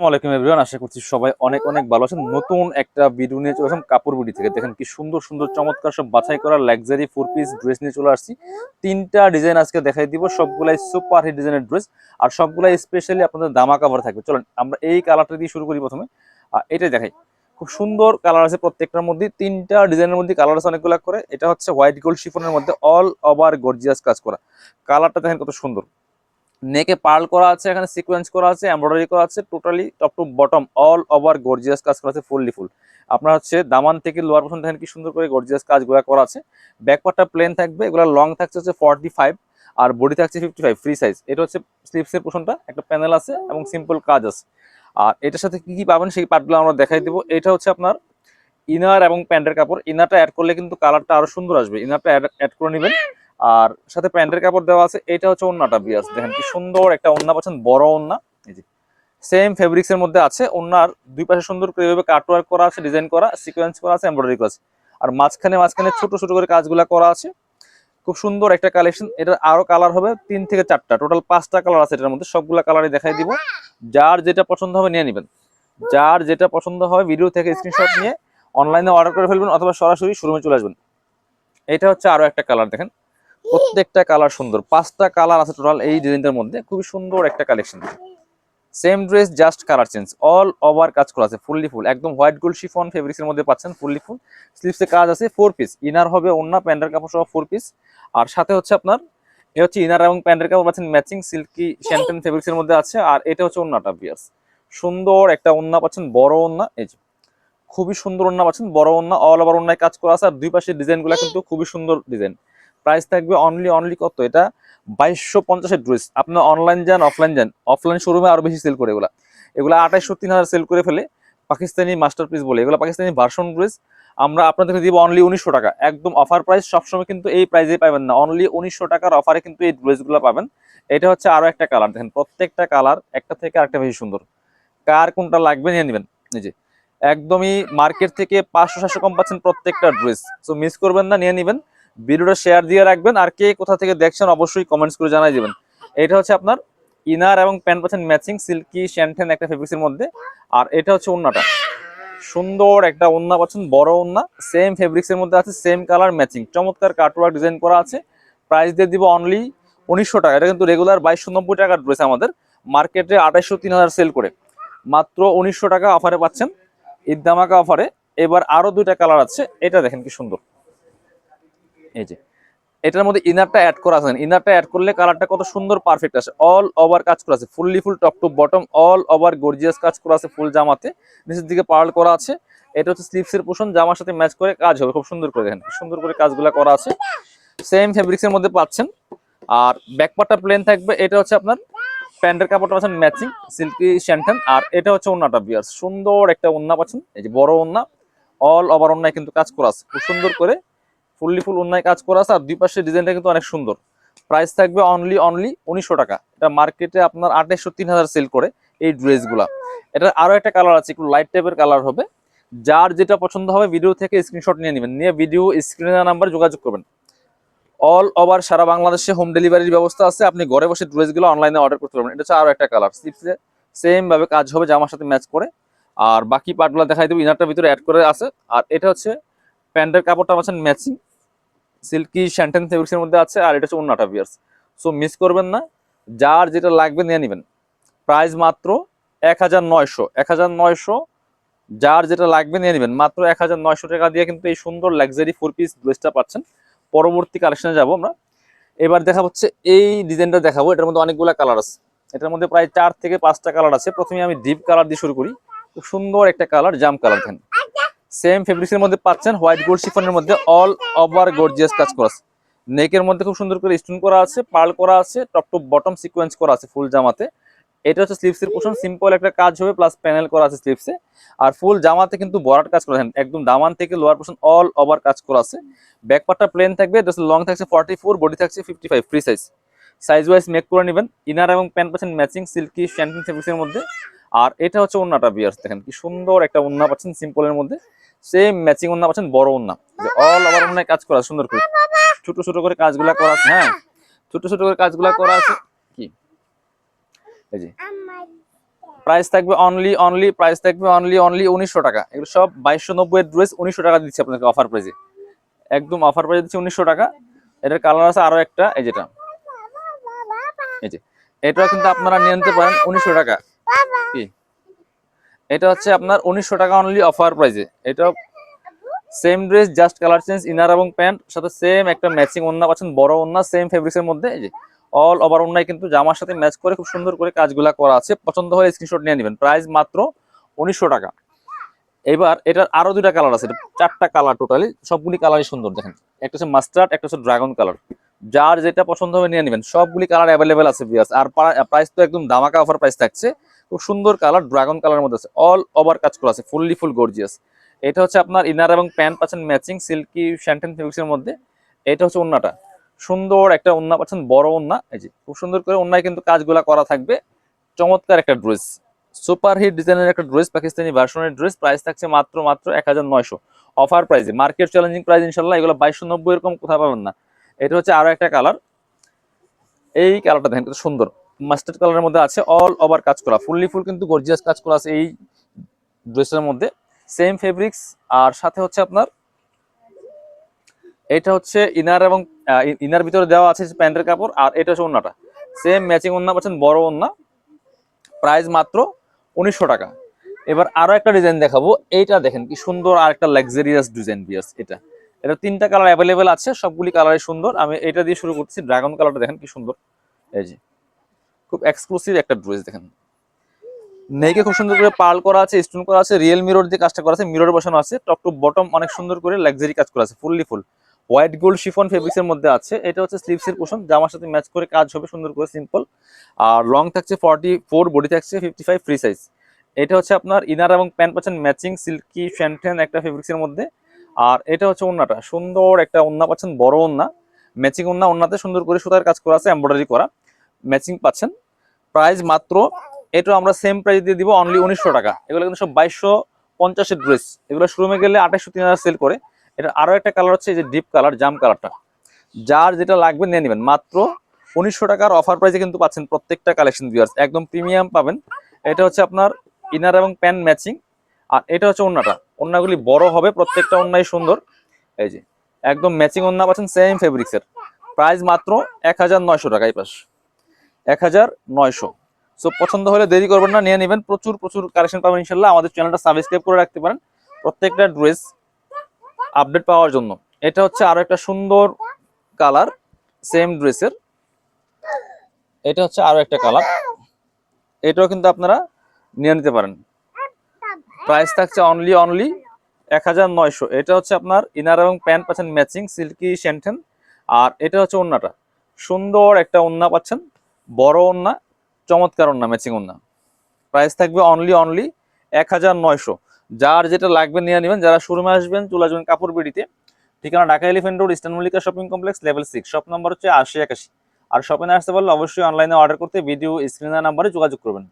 আসসালামু আলাইকুম এভরিওয়ান আশা করছি সবাই অনেক অনেক ভালো আছেন। নতুন একটা ভিডিও নিয়ে চলে আসলাম কাপড় থেকে। দেখেন কি সুন্দর সুন্দর, চমৎকার সব বাছাই করা লাক্সারি ফোর পিস ড্রেস নিয়ে চলে আসছি। তিনটা ডিজাইন আজকে দেখাই দিব, সবগুলাই সুপার হিট ডিজাইনের ড্রেস আর সবগুলাই স্পেশালি আপনাদের দামা কাভার থাকবে। চলেন, আমরা এই কালারটা দিয়ে শুরু করি প্রথমে। আর এটাই দেখাই। খুব সুন্দর কালার আছে প্রত্যেকটার মধ্যে। তিনটা ডিজাইনের মধ্যে কালার আছে অনেকগুলো করে। এটা হচ্ছে হোয়াইট গোল্ড শিফনের মধ্যে অল ওভার গর্জিয়াস কাজ করা। কালারটা দেখেন কত সুন্দর। নেকে পার্ল করা আছে, এখানে সিকোয়েন্স করা আছে এমব্রয়ডারি করা আছে totally top to bottom all over gorgeous কাজ করা আছে ফুললি ফুল আপনার হচ্ছে দামান থেকে লোয়ার পোর্শন দেখেন কি সুন্দর করে গর্জিয়াস কাজগুলো করা আছে। ব্যাকপার্টটা প্লেন থাকবে, এগুলো লং থাকছে হচ্ছে ফর্টি ফাইভ আর বডি থাকছে ফিফটি ফাইভ ফ্রি সাইজ এটা হচ্ছে স্লিপসের পোর্শনটা একটা প্যানেল আছে এবং সিম্পল কাজ আছে। আর এটার সাথে কি কি পাবেন সেই পার্টগুলো আমরা দেখাই দেবো। এটা হচ্ছে আপনার ইনার এবং প্যান্টের কাপড়। ইনারটা অ্যাড করলে কিন্তু কালারটা আরও সুন্দর আসবে। ইনারটা অ্যাড করে নেবেন। আর সাথে প্যান্টের কাপড় দেওয়া আছে, এটা হচ্ছে ওন্নাটা বিয়াস। দেখেন কি সুন্দর একটা ওন্না পাচ্ছেন, বড় ওন্না। এই যে সেম ফেব্রিক্স এর মধ্যে আছে, ওন্নার দুই পাশে সুন্দর করে এভাবে কাটওয়ার্ক করা আছে ডিজাইন করা সিকোয়েন্স করা আছে এমব্রয়ডারি করা আছে। আর মাঝখানে মাঝখানে ছোট ছোট করে কাজগুলা করা আছে। খুব সুন্দর একটা কালেকশন এটার আরও কালার হবে তিন থেকে চারটা। টোটাল পাঁচটা কালার আছে এটার মধ্যে, সবগুলা কালারই দেখাই দিব। যার যেটা পছন্দ হবে নিয়ে নেবেন। যার যেটা পছন্দ হবে ভিডিও থেকে স্ক্রিনশট নিয়ে অনলাইনে অর্ডার করে ফেলবেন অথবা সরাসরি শোরুমে চলে আসবেন। এটা হচ্ছে আরও একটা কালার দেখেন। প্রত্যেকটা কালার সুন্দর। পাঁচটা কালার আছে টোটাল এই ডিজাইনটার মধ্যে। খুবই সুন্দর একটা collection same dress just colour change all over কাজ করা আছে ফুললি ফুল একদম হোয়াইট গোল্ড শিফন ফেব্রিক্সের মধ্যে পাচ্ছেন ফুললি ফুল স্লিপসে কাজ আছে ফোর পিস ইনার হবে অন্য প্যান্টের কাপড় সহ ফোর পিস আর সাথে হচ্ছে আপনার এ হচ্ছে ইনার এবং প্যান্টের কাপড় পাচ্ছেন ম্যাচিং সিল্কি শ্যাম্পেন ফেব্রিক্সের মধ্যে আছে। আর এটা হচ্ছে ওন্নাটা বিয়াস। সুন্দর একটা ওন্না পাচ্ছেন বড় ওন্না এই যে খুবই সুন্দর ওন্না পাচ্ছেন বড় ওন্না অল ওভার ওন্নায় কাজ করা আছে। আর দুই পাশের ডিজাইনগুলো কিন্তু খুবই সুন্দর ডিজাইন প্রাইস থাকবে অনলি অনলি কত? এটা বাইশশো পঞ্চাশের ড্রেস আপনার অনলাইন যান অফলাইন যান। অফলাইন শোরুমে আরও বেশি সেল করে এগুলা। এগুলো আঠাইশশো তিন হাজার সেল করে ফেলে পাকিস্তানি মাস্টার পিস বলে। এগুলো পাকিস্তানি ভার্সন ড্রেস আমরা আপনাদেরকে দিব অনলি উনিশশো টাকা। একদম অফার প্রাইস সবসময় কিন্তু এই প্রাইসে পাবেন না। অনলি উনিশশো টাকার অফারে কিন্তু এই ড্রেসগুলো পাবেন। এটা হচ্ছে আরও একটা কালার দেখেন, প্রত্যেকটা কালার একটা থেকে আরেকটা বেশি সুন্দর। কার কোনটা লাগবে নিয়ে নেবেন। যে, একদমই মার্কেট থেকে পাঁচশো, সাতশো কম পাচ্ছেন প্রত্যেকটা ড্রেস সো মিস করবেন না, নিয়ে নেবেন। ভিডিওটা শেয়ার দিয়ে রাখবেন। আর কে কোথা থেকে দেখছেন অবশ্যই কমেন্টস করে জানাই দিবেন। এটা হচ্ছে আপনার ইনার এবং প্যান্ট পাচ্ছেন ম্যাচিং সিল্কি শ্যান্টেন একটা ফেব্রিক্সের মধ্যে। আর এটা হচ্ছে ওন্নাটা। সুন্দর একটা ওন্না পাচ্ছেন, বড় ওন্না। সেম ফেব্রিক্সের মধ্যে আছে সেম কালার ম্যাচিং চমৎকার কাটওয়ার্ক ডিজাইন করা আছে। প্রাইস দিয়ে দিব অনলি উনিশশো টাকা। এটা কিন্তু রেগুলার বাইশশো নব্বই টাকার ড্রেস আমাদের। মার্কেটে আঠাইশশো তিন হাজার সেল করে। মাত্র উনিশশো টাকা অফারে পাচ্ছেন। ঈদ দামাকা অফারে এবার আরও দুইটা কালার আছে। এটা দেখেন কি সুন্দর। এই যে, এটার মধ্যে ইনারটা অ্যাড করা আছে ইনারটা অ্যাড করলে কালারটা কত সুন্দর পারফেক্ট আসে। অল ওভার কাজ করা আছে fully full top to bottom all over gorgeous কাজ করা আছে ফুল জামাতে। নিচের দিকে পার্ল করা আছে। এটা হচ্ছে স্লিপসের পোষণ, জামার সাথে ম্যাচ করে কাজ হবে, খুব সুন্দর করে দেখেন, সুন্দর করে কাজগুলো করা আছে। সেম ফেব্রিক্সের মধ্যে পাচ্ছেন। আর ব্যাকপার্টটা প্লেন থাকবে, এটা হচ্ছে আপনার প্যান্টের কাপড়টা পাচ্ছেন ম্যাচিং সিল্কি শ্যান্টেন আর এটা হচ্ছে ওন্নাটা বিয়ার সুন্দর একটা ওন্না পাচ্ছেন, এই যে বড় ওন্না অল ওভার ওন্নায় কিন্তু কাজ করা আছে, খুব সুন্দর করে ফুললি ফুল অন্যায় কাজ করা আছে, আর দুই পাশের ডিজাইনটা কিন্তু অনেক সুন্দর। প্রাইস থাকবে অনলি অনলি উনিশশো টাকা। এটা মার্কেটে আপনার আঠাইশশো, তিন হাজার সেল করে এই ড্রেসগুলা এটা আরও একটা কালার আছে, একটু লাইট টাইপের কালার হবে। যার যেটা পছন্দ হবে ভিডিও থেকে স্ক্রিনশট নিয়ে নেবেন। নিয়ে ভিডিও স্ক্রিনের নাম্বার যোগাযোগ করবেন। অল ওভার সারা বাংলাদেশে হোম ডেলিভারির ব্যবস্থা আছে। আপনি ঘরে বসে ড্রেসগুলো অনলাইনে অর্ডার করতে পারবেন। এটা হচ্ছে আরও একটা কালার স্লিপসে সেম ভাবে কাজ হবে, জামার সাথে ম্যাচ করে। আর বাকি পার্টগুলো দেখাই দেবো। ইনারটার ভিতরে অ্যাড করে আছে। আর এটা হচ্ছে প্যান্টের কাপড়টা পাচ্ছেন ম্যাচিং সিল্কি শ্যান্টেন ফেব্রিক্সের মধ্যে আছে, আর এটা হচ্ছে অন্যটা বিয়ার্স সো মিস করবেন না, যার যেটা লাগবে নিয়ে নেবেন। প্রাইস মাত্র এক হাজার নয়শো এক হাজার নয়শো, যার যেটা লাগবে নিয়ে নেবেন। মাত্র এক হাজার নয়শো টাকা দিয়ে কিন্তু এই সুন্দর লাক্সারি ফোর পিস ড্রেসটা পাচ্ছেন। পরবর্তী কালেকশনে যাব আমরা। এবার দেখা হচ্ছে এই ডিজাইনটা দেখাবো। এটার মধ্যে অনেকগুলো কালার আছে। এটার মধ্যে প্রায় চার থেকে পাঁচটা কালার আছে। প্রথমে আমি ডিপ কালার দিয়ে শুরু করি। খুব সুন্দর একটা কালার জাম কালার দেখেন। সেম ফেব্রিক্সের মধ্যে পাচ্ছেন হোয়াইট গোল্ড শিফনের মধ্যে অল ওভার গর্জিয়াস কাজ করা আছে। নেকের মধ্যে খুব সুন্দর করে স্টোন করা আছে পার্ল করা আছে টপ টু বটম সিকোয়েন্স করা আছে ফুল জামাতে। এটা হচ্ছে স্লিপসের পোর্শন সিম্পল একটা কাজ হবে প্লাস প্যানেল করা আছে স্লিপসে আর ফুল জামাতে কিন্তু বরাট কাজ করা একদম দামান থেকে লোয়ার পোর্শন অল ওভার কাজ করা আছে। ব্যাক পার্টটা প্লেন থাকবে লং থাকছে ফর্টি ফোর বডি থাকছে fifty five free size size wise make করে নেবেন। ইনার এবং প্যান্ট পাচ্ছেন ম্যাচিং সিল্কি শ্যান্টিন ফেব্রিক্সের মধ্যে। আর এটা হচ্ছে ওন্নাটা বিয়ার্স দেখেন কি সুন্দর একটা ওন্না পাচ্ছেন সিম্পলের মধ্যে। সেম ম্যাচিং ওন্না পাচ্ছেন বড় ওন্না। যে অল ওভার ওন্নায় কাজ করা সুন্দর করে। ছোট ছোট করে কাজগুলা করা আছে হ্যাঁ। ছোট ছোট করে কাজগুলা করা আছে। কি? এই যে। প্রাইস থাকবে অনলি অনলি প্রাইস থাকবে অনলি অনলি উনিশশো টাকা। এগুলো সব বাইশশো নব্বই ড্রেস উনিশশো টাকা দিচ্ছি আপনাকে অফার প্রাইসে একদম অফার প্রাইসে দিচ্ছি উনিশশো টাকা। এটার কালার আছে আরও একটা এই যেটা। এই যে। এটাও কিন্তু আপনারা নিয়ে নিতে পারেন উনিশশো টাকা। কি? এটা হচ্ছে আপনার উনিশশো টাকা অনলি অফার প্রাইসে এটা same dress just colour change inner এবং প্যান্ট সাথে সেম একটা ম্যাচিং ওন্না পাচ্ছেন, বড় ওন্না সেম ফেব্রিক্সের মধ্যে যে অল ওভার ওন্নায় কিন্তু জামার সাথে ম্যাচ করে খুব সুন্দর করে কাজগুলা করা আছে। পছন্দ হলে স্ক্রিনশট নিয়ে নেবেন। প্রাইস মাত্র উনিশশো টাকা। এবার এটার আরও দুটা কালার আছে। চারটা কালার টোটালি সবগুলি কালারই সুন্দর, দেখেন। একটা হচ্ছে মাস্টার্ড একটা হচ্ছে ড্রাগন কালার যার যেটা পছন্দ হবে নিয়ে নেবেন। সবগুলি কালার অ্যাভেলেবেল আছে বিয়াস আর প্রাইস তো একদম দামাকা অফার প্রাইস থাকছে। খুব সুন্দর কালার, ড্রাগন কালারের মধ্যে আছে। অল ওভার কাজ করা আছে ফুললি ফুল গর্জিয়াস এটা হচ্ছে আপনার ইনার এবং প্যান্ট পাচ্ছেন ম্যাচিং সিল্কি শ্যান্টেন ফেব্রিক্সের মধ্যে। এটা হচ্ছে ওন্নাটা। সুন্দর একটা ওন্না পাচ্ছেন, বড় ওন্না। এই যে, খুব সুন্দর করে ওন্নায় কিন্তু কাজগুলা করা থাকবে। চমৎকার একটা ড্রেস। সুপার হিট ডিজাইনের একটা ড্রেস, পাকিস্তানি ভার্সনের ড্রেস। প্রাইস থাকছে মাত্র মাত্র এক হাজার নয়শো। অফার প্রাইসে মার্কেট চ্যালেঞ্জিং প্রাইস ইনশাল্লাহ, এগুলো বাইশশো নব্বই এরকম কোথাও পাবেন না। এটা হচ্ছে আরও একটা কালার। এই কালারটা দেখেন, কত সুন্দর। মাস্টার্ড কালারের মধ্যে আছে অল ওভার কাজ করা ফুললি ফুল কিন্তু গর্জিয়াস কাজ করা আছে এই ড্রেসের মধ্যে। সেম ফেব্রিক্স আর সাথে হচ্ছে আপনার, এটা হচ্ছে ইনার এবং ইনার ভিতরে দেওয়া আছে প্যান্টের কাপড়, আর এটা হচ্ছে ওন্নাটা। সেম ম্যাচিং ওন্না, পাচ্ছেন বড় ওন্না। প্রাইস মাত্র উনিশশো টাকা। এবার আরও একটা ডিজাইন দেখাবো। এইটা দেখেন কি সুন্দর আর একটা লাক্সারিয়াস ডিজাইন বিয়াস এটা। এটা তিনটা কালার অ্যাভেলেবেল আছে, সবগুলি কালারই সুন্দর। আমি এটা দিয়ে শুরু করছি ড্রাগন কালারটা দেখেন কি সুন্দর। এই যে খুব এক্সক্লুসিভ একটা ড্রেস দেখেন। নেকে খুব সুন্দর করে পার্ল করা আছে স্টোন করা আছে রিয়েল মিরর দিয়ে কাজটা করা আছে মিরর বসানো আছে টপ টু বটম অনেক সুন্দর করে লাক্সারি কাজ করা আছে fully full white gold chiffon ফেব্রিক্সের মধ্যে আছে, এটা হচ্ছে স্লিভসের পোষণ জামার সাথে ম্যাচ করে কাজ হবে, সুন্দর করে সিম্পল আর লং থাকছে ফর্টি ফোর বডি থাকছে ফিফটি ফাইভ ফ্রি সাইজ এটা হচ্ছে আপনার ইনার এবং প্যান্ট পাচ্ছেন ম্যাচিং সিল্কি শ্যান্টেন একটা ফেব্রিক্সের মধ্যে। আর এটা হচ্ছে ওন্নাটা, সুন্দর একটা ওন্না পাচ্ছেন, বড় ওন্না। ম্যাচিং ওন্না, ওন্নাতে সুন্দর করে সুতার কাজ করা আছে এমব্রয়ডারি করা। ম্যাচিং পাচ্ছেন। প্রাইস মাত্র এটা আমরা সেম প্রাইস দিয়ে দিব অনলি উনিশশো টাকা। এগুলো কিন্তু সব বাইশশো পঞ্চাশের ড্রেস এগুলো শোরুমে গেলে আঠাশশো তিন হাজার সেল করে। এটা আরও একটা কালার হচ্ছে, এই যে ডিপ কালার জাম কালারটা যার যেটা লাগবে নিয়ে নেবেন। মাত্র উনিশশো টাকার অফার প্রাইসে কিন্তু পাচ্ছেন প্রত্যেকটা কালেকশন ভিউয়ার্স একদম প্রিমিয়াম পাবেন। এটা হচ্ছে আপনার ইনার এবং প্যান্ট ম্যাচিং আর এটা হচ্ছে ওন্নাটা। ওন্নাগুলি বড় হবে, প্রত্যেকটা ওন্নাই সুন্দর। এই যে, একদম ম্যাচিং ওন্না পাচ্ছেন সেম ফেব্রিক্সের প্রাইস মাত্র এক হাজার নয়শো টাকা এই পাশ এক হাজার নয়শো। সো পছন্দ হলে দেরি করবেন না, নিয়ে নেবেন। প্রচুর প্রচুর কালেকশন পাবেন ইনশাল্লাহ। আমাদের চ্যানেলটা সাবস্ক্রাইব করে রাখতে পারেন। প্রত্যেকটা ড্রেস আপডেট পাওয়ার জন্য। এটা হচ্ছে আরও একটা সুন্দর কালার সেম ড্রেসের এটা হচ্ছে আরও একটা কালার এটাও কিন্তু আপনারা নিয়ে নিতে পারেন। প্রাইস থাকছে অনলি অনলি এক হাজার নয়শো। এটা হচ্ছে আপনার ইনার এবং প্যান্ট পাচ্ছেন ম্যাচিং সিল্কি শ্যান্টেন আর এটা হচ্ছে ওন্নাটা। সুন্দর একটা ওন্না পাচ্ছেন। বড় ওন্না চমৎকার ওন্না ম্যাচিং ওন্না প্রাইস থাকবে অনলি অনলি এক হাজার নয়শো। যার যেটা লাগবে নিয়ে নেবেন, যারা শোরুমে আসবেন, চলে আসবেন কাপড় বিড়িতে, ঠিকানা Dhaka elephant road eastern Mallika shopping complex level six shop number হচ্ছে আশি একাশি। আর শপিংয়ে আসতে পারলে অবশ্যই অনলাইনে অর্ডার করতে ভিডিও স্ক্রিনার নাম্বারে যোগাযোগ করবেন।